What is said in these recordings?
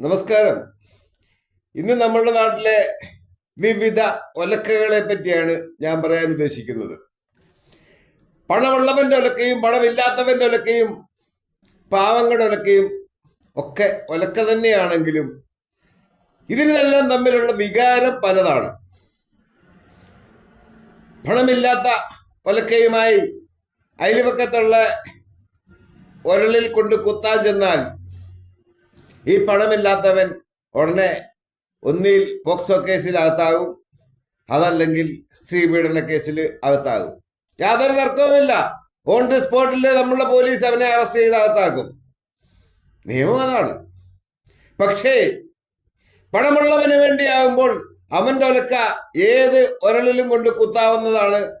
നമസ്കാരം. ഇന്ന് നമ്മുടെ നാട്ടിലെ വിവിധ ഒലക്കകളെ പറ്റിയാണ് ഞാൻ പറയാൻ ഉദ്ദേശിക്കുന്നത്. പണമുള്ളവന്റെ ഒലക്കയും പണമില്ലാത്തവന്റെ ഒലക്കയും പാവങ്ങളുടെ ഒലക്കയും ഒക്കെ ഒലക്ക തന്നെയാണെങ്കിലും ഇതിനെല്ലാം തമ്മിലുള്ള വികാരം പലതാണ്. പണമില്ലാത്ത ഒലക്കയുമായി അയൽപക്കത്തുള്ള ഒരളിൽ കൊണ്ട് കുത്താൻ ചെന്നാൽ ഈ പണമില്ലാത്തവൻ ഉടനെ ഒന്നിൽ പോക്സോ കേസിൽ അകത്താകും. അതല്ലെങ്കിൽ സ്ത്രീ പീഡന കേസിൽ അകത്താകും. യാതൊരു തർക്കവുമില്ല. ഓൺ ദി സ്പോട്ടിൽ നമ്മളുടെ പോലീസ് അവനെ അറസ്റ്റ് ചെയ്ത് അകത്താക്കും. നിയമം അതാണ്. പക്ഷേ പണമുള്ളവന് വേണ്ടിയാകുമ്പോൾ അവന്റെ ഒലക്ക ഏത് ഒരളിലും കൊണ്ട് കുത്താവുന്നതാണ്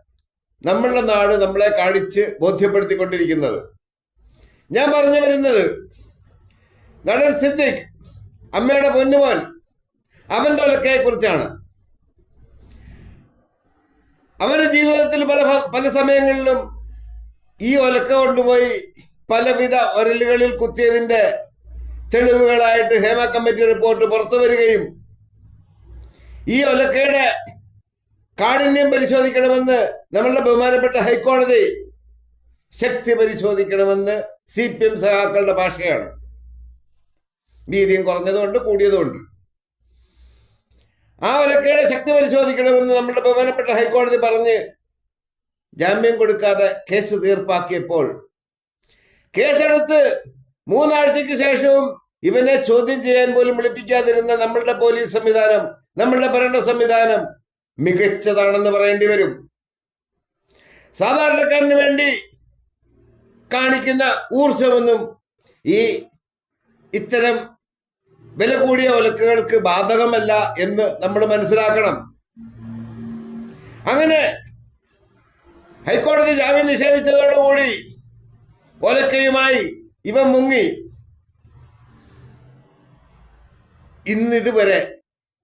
നമ്മളുടെ നാട് നമ്മളെ കാണിച്ച് ബോധ്യപ്പെടുത്തിക്കൊണ്ടിരിക്കുന്നത്. ഞാൻ പറഞ്ഞു വരുന്നത് നടൻ സിദ്ദിഖ് അമ്മയുടെ പൊന്നുമോൻ അവന്റെ ഒലക്കയെ കുറിച്ചാണ് അവന്റെ ജീവിതത്തിൽ പല പല സമയങ്ങളിലും ഈ ഒലക്ക കൊണ്ടുപോയി പലവിധ ഒരലുകളിൽ കുത്തിയതിന്റെ തെളിവുകളായിട്ട് ഹേമ കമ്മിറ്റി റിപ്പോർട്ട് പുറത്തു വരികയും ഈ ഒലക്കയുടെ കാഠിന്യം പരിശോധിക്കണമെന്ന് നമ്മളുടെ ബഹുമാനപ്പെട്ട ഹൈക്കോടതി ശക്തി പരിശോധിക്കണമെന്ന് സി പി എം സഹാക്കളുടെ ഭാഷയാണ്. വീര്യം കുറഞ്ഞതുകൊണ്ട് കൂടിയതുകൊണ്ട്. ആ ഒലക്കയുടെ ശക്തി പരിശോധിക്കണമെന്ന് നമ്മുടെ ബഹുമാനപ്പെട്ട ഹൈക്കോടതി പറഞ്ഞ് ജാമ്യം കൊടുക്കാതെ കേസ് തീർപ്പാക്കിയപ്പോൾ കേസെടുത്ത് മൂന്നാഴ്ചയ്ക്ക് ശേഷവും ഇവനെ ചോദ്യം ചെയ്യാൻ പോലും വിളിപ്പിക്കാതിരുന്ന നമ്മളുടെ പോലീസ് സംവിധാനം നമ്മളുടെ ഭരണ സംവിധാനം മികച്ചതാണെന്ന് പറയേണ്ടി വരും. സാധാരണക്കാരന് വേണ്ടി കാണിക്കുന്ന ഊർജമൊന്നും ഈ ഇത്തരം വില കൂടിയ ഒലക്കുകൾക്ക് ബാധകമല്ല എന്ന് നമ്മൾ മനസ്സിലാക്കണം. അങ്ങനെ ഹൈക്കോടതി ജാമ്യം നിഷേധിച്ചതോടുകൂടി ഒലക്കയുമായി ഇവ മുങ്ങി. ഇന്നിതുവരെ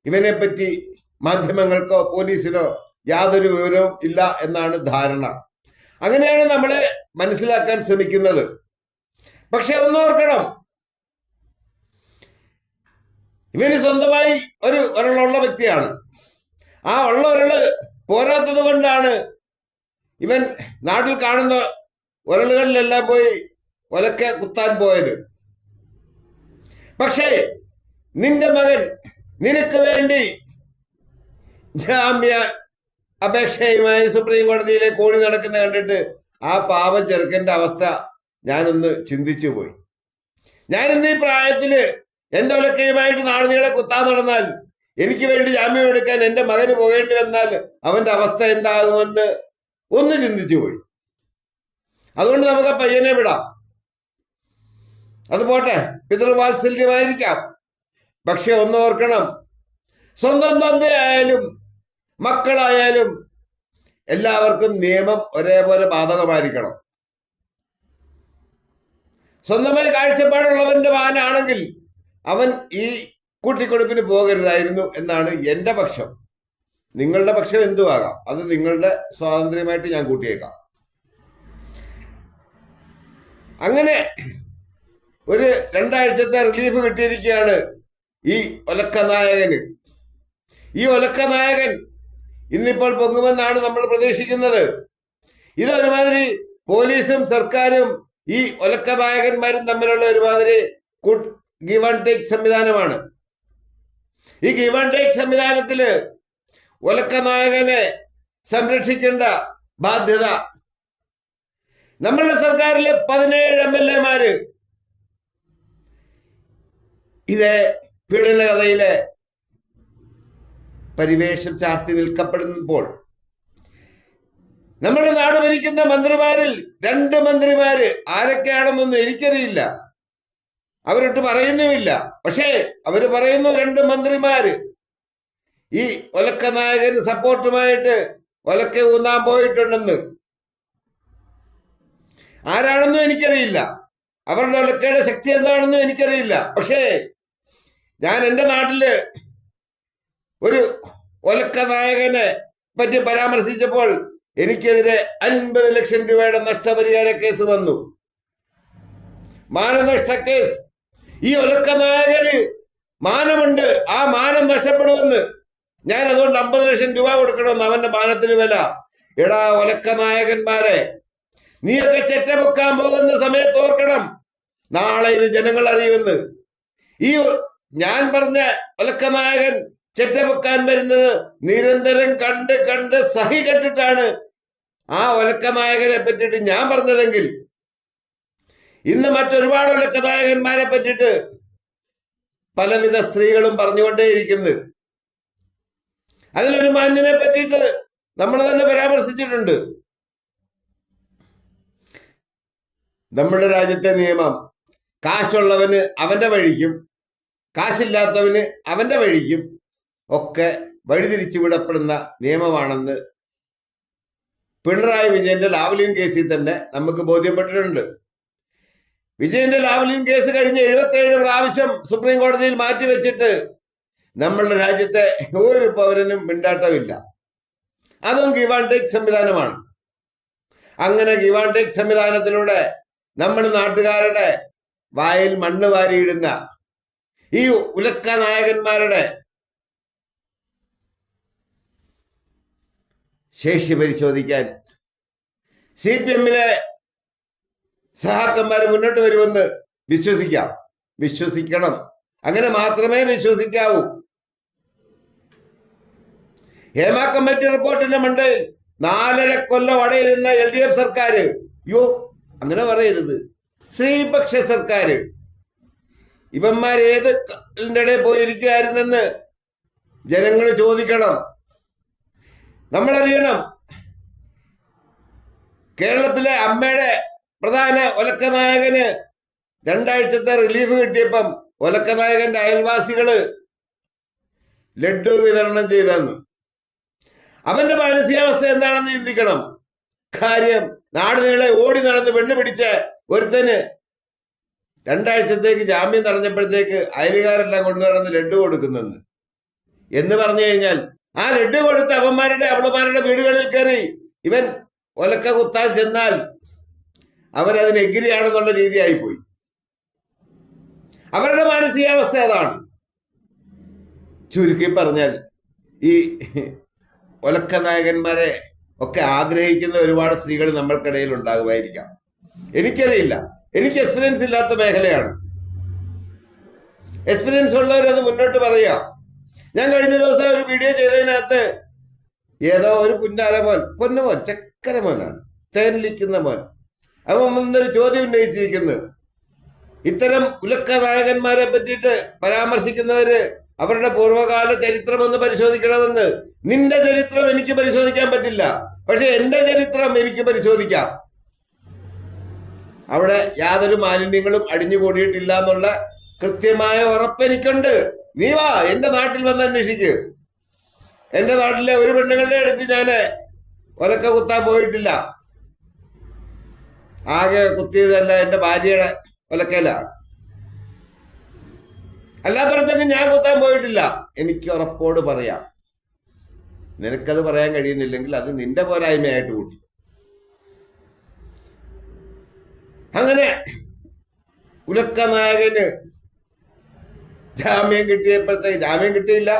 ഇവനെ പറ്റി മാധ്യമങ്ങൾക്കോ പോലീസിനോ യാതൊരു വിവരവും ഇല്ല എന്നാണ് ധാരണ. അങ്ങനെയാണ് നമ്മളെ മനസ്സിലാക്കാൻ ശ്രമിക്കുന്നത്. പക്ഷെ ഒന്നോർക്കണം. ഇവന് സ്വന്തമായി ഒരു ഒരളുള്ള വ്യക്തിയാണ്. ആ ഉള്ള ഒരൾ പോരാത്തത് കൊണ്ടാണ് ഇവൻ നാട്ടിൽ കാണുന്ന ഉരളുകളിലെല്ലാം പോയി ഒലക്ക കുത്താൻ പോയത്. പക്ഷേ നിന്റെ മകൻ നിനക്ക് വേണ്ടി ജാമ്യ അപേക്ഷയുമായി സുപ്രീം കോടതിയിലെ ഓടി നടക്കുന്ന കണ്ടിട്ട് ആ പാവം ചെറുക്കന്റെ അവസ്ഥ ഞാനൊന്ന് ചിന്തിച്ചു പോയി. ഞാനിന്ന് ഈ പ്രായത്തിൽ എന്റെ ഒലക്കയുമായിട്ട് നാടുനീളെ കുത്താൻ നടന്നാൽ? എനിക്ക് വേണ്ടി ജാമ്യം എടുക്കാൻ എന്റെ മകന് പോകേണ്ടി വന്നാൽ അവന്റെ അവസ്ഥ എന്താകുമെന്ന് ഒന്ന് ചിന്തിച്ചു പോയി. അതുകൊണ്ട് നമുക്ക് ആ പയ്യനെ വിടാം. അത് പോട്ടെ പിതൃവാത്സല്യമായിരിക്കാം പക്ഷെ ഒന്ന് ഓർക്കണം സ്വന്തം തന്തയായാലും മക്കളായാലും എല്ലാവർക്കും നിയമം ഒരേപോലെ ബാധകമായിരിക്കണം. സ്വന്തമായി കാഴ്ചപ്പാടുള്ളവന്റെ മകനാണെങ്കിൽ അവൻ ഈ കൂട്ടിക്കൊടുപ്പിന് പോകരുതായിരുന്നു എന്നാണ് എന്റെ പക്ഷം. നിങ്ങളുടെ പക്ഷം എന്തുവാകാം? അത് നിങ്ങളുടെ സ്വാതന്ത്ര്യമായിട്ട് ഞാൻ കൂട്ടിയേക്കാം. അങ്ങനെ ഒരു രണ്ടാഴ്ചത്തെ റിലീഫ് കിട്ടിയിരിക്കുകയാണ് ഈ ഒലക്ക നായകന് ഈ ഒലക്ക നായകൻ ഇന്നിപ്പോൾ പൊങ്ങുമെന്നാണ് നമ്മൾ പ്രതീക്ഷിക്കുന്നത്. ഇതൊരുമാതിരി പോലീസും സർക്കാരും ഈ ഒലക്ക നായകന്മാരും തമ്മിലുള്ള ഒരുമാതിരി ഗിവ് ആൻഡ് ടേക്ക് സംവിധാനമാണ്. ഈ ഗിവ് ആൻഡ് ടേക്ക് സംവിധാനത്തിൽ ഒലക്ക നായകനെ സംരക്ഷിക്കേണ്ട ബാധ്യത. നമ്മളുടെ സർക്കാരിലെ പതിനേഴ് എം എൽ എമാര് ഇതേ പീഡന കഥയിലെ പരിവേഷം ചാർത്തി നിൽക്കപ്പെടുമ്പോൾ നമ്മുടെ നാട് ഭരിക്കുന്ന മന്ത്രിമാരിൽ രണ്ട് മന്ത്രിമാര് ആരൊക്കെയാണെന്നൊന്നും എനിക്കറിയില്ല. അവരൊട്ട് പറയുന്നുമില്ല. പക്ഷേ അവർ പറയുന്നു രണ്ട് മന്ത്രിമാര് ഈ ഒലക്ക നായകന് സപ്പോർട്ടുമായിട്ട് ഒലക്ക ഊന്നാൻ പോയിട്ടുണ്ടെന്ന്. ആരാണെന്നും എനിക്കറിയില്ല. അവരുടെ ഒലക്കയുടെ ശക്തി എന്താണെന്നും എനിക്കറിയില്ല. പക്ഷേ ഞാൻ എന്റെ നാട്ടിൽ ഒരു ഒലക്ക നായകനെ പറ്റി പരാമർശിച്ചപ്പോൾ എനിക്കെതിരെ അൻപത് ലക്ഷം രൂപയുടെ നഷ്ടപരിഹാര കേസ് വന്നു. മാനനഷ്ട കേസ്. ഈ ഒലക്ക നായകന് മാനമുണ്ട്. ആ മാനം നഷ്ടപ്പെടുമെന്ന്. ഞാൻ അതുകൊണ്ട് അമ്പത് ലക്ഷം രൂപ കൊടുക്കണമെന്ന് അവന്റെ മാനത്തിന് വില. എടാ ഒലക്ക നായകന്മാരെ നീയൊക്കെ ചെറ്റ പോകുന്ന സമയത്ത് ഓർക്കണം. നാളെ ഇത് ജനങ്ങൾ അറിയുമെന്ന്. ഈ ഞാൻ പറഞ്ഞ ഒലക്ക നായകൻ ചെറ്റ പൊക്കാൻ വരുന്നത് നിരന്തരം കണ്ട് കണ്ട് സഹി കണ്ടിട്ടാണ് ആ ഒലക്ക നായകനെ പറ്റിയിട്ട് ഞാൻ പറഞ്ഞതെങ്കിൽ ഇന്ന് മറ്റൊരുപാട് ഒലക്ക നായകന്മാരെ പറ്റിയിട്ട് പലവിധ സ്ത്രീകളും പറഞ്ഞുകൊണ്ടേയിരിക്കുന്നത് അതിലൊരു മാന്യനെ പറ്റിയിട്ട് നമ്മൾ തന്നെ പരാമർശിച്ചിട്ടുണ്ട്. നമ്മുടെ രാജ്യത്തെ നിയമം കാശുള്ളവന് അവന്റെ വഴിക്കും കാശില്ലാത്തവന് അവന്റെ വഴിക്കും ഒക്കെ വഴിതിരിച്ചു വിടപ്പെടുന്ന നിയമമാണെന്ന് പിണറായി വിജയന്റെ ലാവ്ലിൻ കേസിൽ തന്നെ നമുക്ക് ബോധ്യപ്പെട്ടിട്ടുണ്ട്. വിജയന്റെ ലാവലിൻ കേസ് കഴിഞ്ഞ് എഴുപത്തേഴ് പ്രാവശ്യം സുപ്രീം കോടതിയിൽ മാറ്റിവെച്ചിട്ട് നമ്മളുടെ രാജ്യത്തെ ഒരു പൗരനും മിണ്ടാട്ടമില്ല. അതും ഗിവ് ആൻഡ് ടേക്ക് സംവിധാനമാണ്. അങ്ങനെ ഗിവ് ആൻഡ് ടേക്ക് സംവിധാനത്തിലൂടെ നമ്മൾ നാട്ടുകാരുടെ വായിൽ മണ്ണ് വാരിയിടുന്ന ഈ ഉലക്ക നായകന്മാരുടെ ശേഷി പരിശോധിക്കാൻ സി പി എമ്മിലെ സഹാക്കന്മാർ മുന്നോട്ട് വരുമെന്ന് വിശ്വസിക്കാം. വിശ്വസിക്കണം. അങ്ങനെ മാത്രമേ വിശ്വസിക്കാവൂ. ഹേമ കമ്മിറ്റി റിപ്പോർട്ടിന്റെ മണ്ടയിൽ നാലര കൊല്ലം അടയിരുന്ന എൽ ഡി എഫ് സർക്കാർ യോ അങ്ങനെ പറയരുത്. സ്ത്രീപക്ഷ സർക്കാർ ഇവന്മാർ ഏത് ഇടയിൽ പോയിരിക്കുകയായിരുന്നെന്ന് ജനങ്ങൾ ചോദിക്കണം. നമ്മളറിയണം. കേരളത്തിലെ അമ്മയുടെ പ്രധാന ഒലക്കനായകന് രണ്ടാഴ്ചത്തെ റിലീഫ് കിട്ടിയപ്പം ഒലക്കനായകന്റെ അയൽവാസികൾ ലഡ്ഡു വിതരണം ചെയ്തെന്ന്. അവന്റെ മാനസികാവസ്ഥ എന്താണെന്ന് ചിന്തിക്കണം. കാര്യം നാടുനീളെ ഓടി നടന്ന് പെണ്ണു പിടിച്ച ഒരുത്തന് രണ്ടാഴ്ചത്തേക്ക് ജാമ്യം തടഞ്ഞപ്പോഴത്തേക്ക് അയലുകാരെല്ലാം കൊണ്ടു നടന്ന് ലഡ്ഡു കൊടുക്കുന്നെന്ന്. എന്ന് പറഞ്ഞു കഴിഞ്ഞാൽ ആ ലഡ്ഡു കൊടുത്ത അവന്മാരുടെ അവളുമാരുടെ വീടുകളിൽ കയറി ഇവൻ ഒലക്ക കുത്താൻ ചെന്നാൽ അവരതിന് എഗ്രിയാണെന്നുള്ള രീതിയായി പോയി അവരുടെ മാനസികാവസ്ഥ അതാണ്. ചുരുക്കി പറഞ്ഞാൽ ഈ ഒലക്ക നായകന്മാരെ ഒക്കെ ആഗ്രഹിക്കുന്ന ഒരുപാട് സ്ത്രീകൾ നമ്മൾക്കിടയിൽ ഉണ്ടാകുമായിരിക്കാം. എനിക്കറിയില്ല. എനിക്ക് എക്സ്പീരിയൻസ് ഇല്ലാത്ത മേഖലയാണ്. എക്സ്പീരിയൻസ് ഉള്ളവരത് മുന്നോട്ട് പറയുക. ഞാൻ കഴിഞ്ഞ ദിവസം ഒരു വീഡിയോ ചെയ്തതിനകത്ത് ഏതോ ഒരു പുന്നാര മോൻ പൊന്നുമോൻ ചക്കര മോനാണ് തേനിലിക്കുന്ന മോൻ. അവൻ വന്നൊരു ചോദ്യം ഉന്നയിച്ചിരിക്കുന്നു ഇത്തരം കുലക്ക നായകന്മാരെ പറ്റിയിട്ട് പരാമർശിക്കുന്നവര് അവരുടെ പൂർവകാല ചരിത്രം ഒന്ന് പരിശോധിക്കണമെന്ന്. നിന്റെ ചരിത്രം എനിക്ക് പരിശോധിക്കാൻ പറ്റില്ല. പക്ഷെ എന്റെ ചരിത്രം എനിക്ക് പരിശോധിക്കാം. അവിടെ യാതൊരു മാലിന്യങ്ങളും അടിഞ്ഞുകൂടിയിട്ടില്ല എന്നുള്ള കൃത്യമായ ഉറപ്പ് എനിക്കുണ്ട്. നീ വാ എന്റെ നാട്ടിൽ വന്ന് അന്വേഷിക്ക്. എന്റെ നാട്ടിലെ ഒരു പെണ്ണുങ്ങളുടെ അടുത്ത് ഞാൻ ഒലക്ക കുത്താൻ പോയിട്ടില്ല. ആകെ കുത്തിയതല്ല എന്റെ ഭാര്യയുടെ ഒലക്കല അല്ലാത്തടത്തൊക്കെ ഞാൻ കുത്താൻ പോയിട്ടില്ല. എനിക്ക് ഉറപ്പോട് പറയാം. നിനക്കത് പറയാൻ കഴിയുന്നില്ലെങ്കിൽ അത് നിന്റെ പോരായ്മയായിട്ട് കൂട്ടി. അങ്ങനെ ഉലക്ക നായകന് ജാമ്യം കിട്ടിയപ്പോഴത്തേക്ക് ജാമ്യം കിട്ടിയില്ല.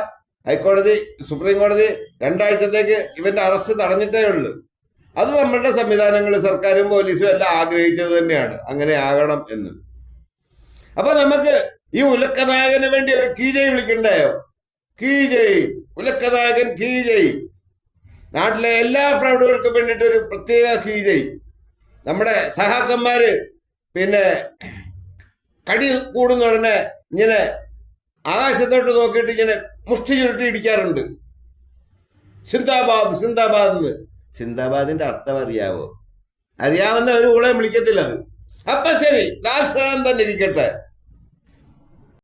ഹൈക്കോടതി സുപ്രീം കോടതി രണ്ടാഴ്ചത്തേക്ക് ഇവന്റെ അറസ്റ്റ് തടഞ്ഞിട്ടേ ഉള്ളൂ. അത് നമ്മളുടെ സംവിധാനങ്ങൾ സർക്കാരും പോലീസും എല്ലാം ആഗ്രഹിച്ചത് തന്നെയാണ്. അങ്ങനെ ആകണം എന്ന് അപ്പൊ നമുക്ക് ഈ ഉലക്കനായകന് വേണ്ടി ഒരു കീജയ് വിളിക്കണ്ടായോ? കീജയ് ഉലക്കനായകൻ കീജയ് നാട്ടിലെ എല്ലാ ഫ്രൗഡുകൾക്കും വേണ്ടിയിട്ട് ഒരു പ്രത്യേക കീജയ് നമ്മുടെ സഹാക്കന്മാര് പിന്നെ കടി കൂടുന്ന ഉടനെ ഇങ്ങനെ ആകാശത്തോട്ട് നോക്കിയിട്ട് ഇങ്ങനെ മുഷ്ടി ചുരുട്ടി ഇടിക്കാറുണ്ട്. സിന്ദാബാദ് സിന്ദാബാദ് എന്ന്. സിന്ദാബാദിന്റെ അർത്ഥം അറിയാവോ? അറിയാവുന്ന ഒരു ഊളെ വിളിക്കത്തില്ല അത്. അപ്പൊ ശരി ലാൽ സലാം തന്നെ ഇരിക്കട്ടെ.